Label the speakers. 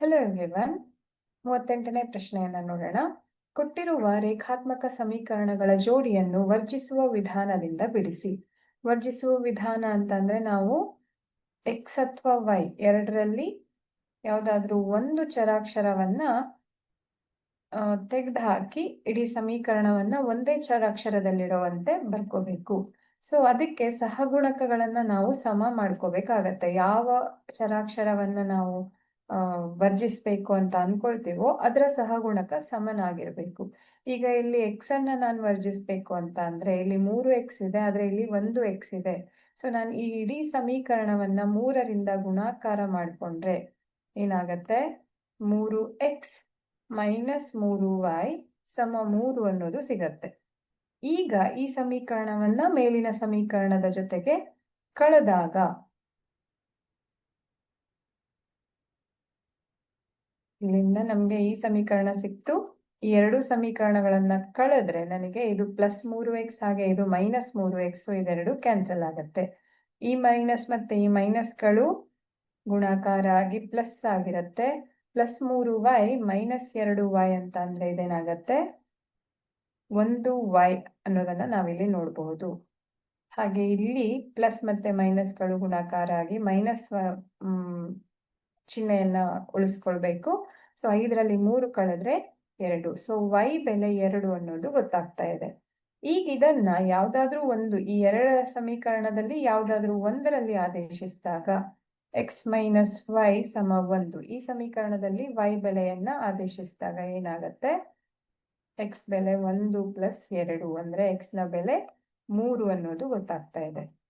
Speaker 1: Hello everyone ಮೂವತ್ತೆಂಟನೇ ಪ್ರಶ್ನೆಯನ್ನ ನೋಡೋಣ. ಕೊಟ್ಟಿರುವ ರೇಖಾತ್ಮಕ ಸಮೀಕರಣಗಳ ಜೋಡಿಯನ್ನು ವರ್ಜಿಸುವ ವಿಧಾನದಿಂದ ಬಿಡಿಸಿ. ವರ್ಜಿಸುವ ವಿಧಾನ ಅಂತಂದ್ರೆ ನಾವು ಎಕ್ಸ್ ಅಥವಾ ವೈ ಎರಡರಲ್ಲಿ ಯಾವುದಾದ್ರೂ ಒಂದು ಚರಾಕ್ಷರವನ್ನ ತೆಗೆದು ಹಾಕಿ ಇಡೀ ಸಮೀಕರಣವನ್ನ ಒಂದೇ ಚರಾಕ್ಷರದಲ್ಲಿಡುವಂತೆ ಬರ್ಕೋಬೇಕು. ಸೊ ಅದಕ್ಕೆ ಸಹಗುಣಕಗಳನ್ನ ನಾವು ಸಮ ಮಾಡ್ಕೋಬೇಕಾಗತ್ತೆ. ಯಾವ ಚರಾಕ್ಷರವನ್ನ ನಾವು ವರ್ಜಿಸ್ಬೇಕು ಅಂತ ಅನ್ಕೊಳ್ತೀವೋ ಅದರ ಸಹಗುಣಕ ಸಮನಾಗಿರ್ಬೇಕು. ಈಗ ಇಲ್ಲಿ ಎಕ್ಸ್ ಅನ್ನ ನಾನು ವರ್ಜಿಸ್ಬೇಕು ಅಂತ ಅಂದ್ರೆ ಇಲ್ಲಿ ಮೂರು ಎಕ್ಸ್ ಇದೆ, ಆದ್ರೆ ಇಲ್ಲಿ ಒಂದು ಎಕ್ಸ್ ಇದೆ. ಸೊ ನಾನು ಈ ಇಡೀ ಸಮೀಕರಣವನ್ನ ಮೂರರಿಂದ ಗುಣಾಕಾರ ಮಾಡಿಕೊಂಡ್ರೆ ಏನಾಗತ್ತೆ? ಮೂರು ಎಕ್ಸ್ ಮೈನಸ್ ಮೂರು ವೈ ಸಮ ಮೂರು ಅನ್ನೋದು ಸಿಗತ್ತೆ. ಈಗ ಈ ಸಮೀಕರಣವನ್ನ ಮೇಲಿನ ಸಮೀಕರಣದ ಜೊತೆಗೆ ಕಳೆದಾಗ ಇಲ್ಲಿಂದ ನಮ್ಗೆ ಈ ಸಮೀಕರಣ ಸಿಕ್ತು. ಈ ಎರಡು ಸಮೀಕರಣಗಳನ್ನ ಕಳೆದ್ರೆ ನನಗೆ ಇದು ಪ್ಲಸ್ ಮೂರು ಎಕ್ಸ್ ಹಾಗೆ ಇದು ಮೈನಸ್ ಮೂರು ಎಕ್ಸ್ ಇದೆರಡು ಕ್ಯಾನ್ಸಲ್ ಆಗತ್ತೆ. ಈ ಮೈನಸ್ ಮತ್ತೆ ಈ ಮೈನಸ್ಗಳು ಗುಣಾಕಾರ ಆಗಿ ಪ್ಲಸ್ ಆಗಿರತ್ತೆ. ಪ್ಲಸ್ ಮೂರು ವೈ ಮೈನಸ್ ಎರಡು ವೈ ಅಂತ ಅಂದ್ರೆ ಇದೇನಾಗತ್ತೆ? ಒಂದು ವೈ ಅನ್ನೋದನ್ನ ನಾವಿಲ್ಲಿ ನೋಡಬಹುದು ಹಾಗೆ ಇಲ್ಲಿ ಪ್ಲಸ್ ಮತ್ತೆ ಮೈನಸ್ಗಳು ಗುಣಾಕಾರ ಆಗಿ ಮೈನಸ್ ಚಿಹ್ನೆಯನ್ನ ಉಳಿಸ್ಕೊಳ್ಬೇಕು. ಸೊ ಐದರಲ್ಲಿ ಮೂರು ಕಳೆದ್ರೆ ಎರಡು. ಸೊ ವೈ ಬೆಲೆ ಎರಡು ಅನ್ನೋದು ಗೊತ್ತಾಗ್ತಾ ಇದೆ. ಈಗ ಇದನ್ನ ಯಾವ್ದಾದ್ರೂ ಒಂದು, ಈ ಎರಡರ ಸಮೀಕರಣದಲ್ಲಿ ಯಾವ್ದಾದ್ರೂ ಒಂದರಲ್ಲಿ ಆದೇಶಿಸಿದಾಗ ಎಕ್ಸ್ ಮೈನಸ್ ವೈ ಸಮ ಒಂದು. ಈ ಸಮೀಕರಣದಲ್ಲಿ ವೈ ಬೆಲೆಯನ್ನ ಆದೇಶಿಸಿದಾಗ ಏನಾಗತ್ತೆ? ಎಕ್ಸ್ ಬೆಲೆ ಒಂದು ಪ್ಲಸ್ ಎರಡು. ಅಂದ್ರೆ ಎಕ್ಸ್ನ ಬೆಲೆ ಮೂರು ಅನ್ನೋದು ಗೊತ್ತಾಗ್ತಾ ಇದೆ.